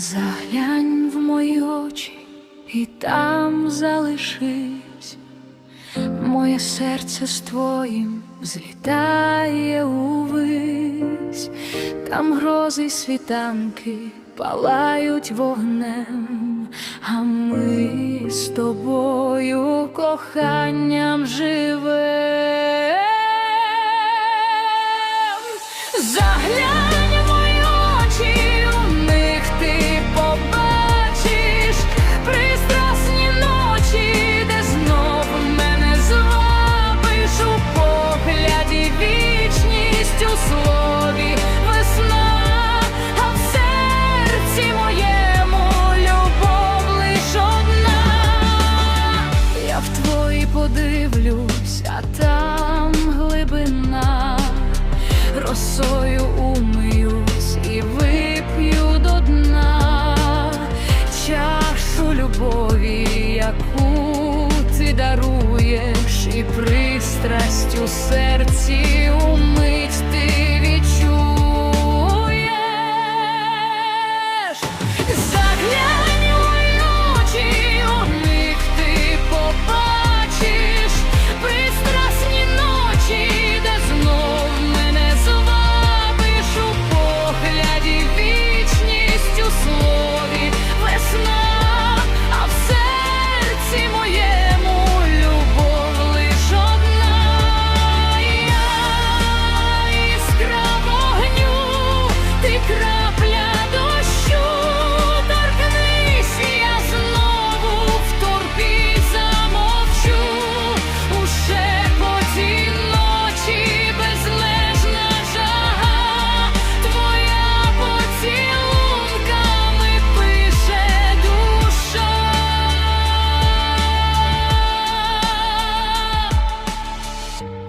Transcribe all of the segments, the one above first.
Заглянь в мої очі і там залишись, моє серце з твоїм злітає увись, там грози й світанки палають вогнем, а ми з тобою коханням живем. Заглянь подивлюсь, а там глибина. Росою умиюсь і вип'ю до дна. Чашу любові, яку ти даруєш, і пристрасть у серці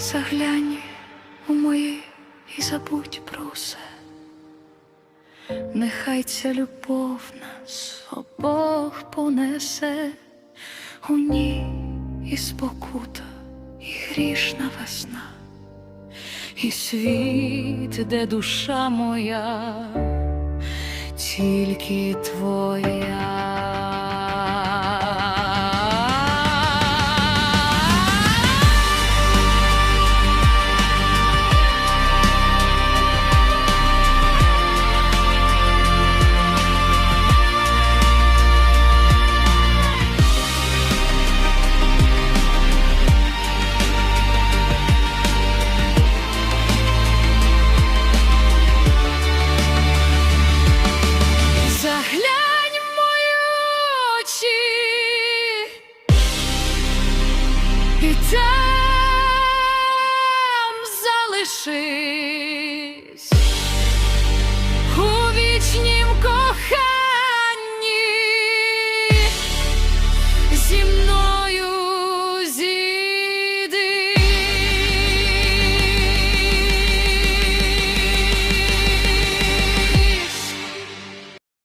Заглянь у моє і забудь про все. Нехай ця любов нас обох понесе у ній і спокута, і грішна весна, і світ, де душа моя, тільки твоя. там залишись у вічнім коханні. зі мною.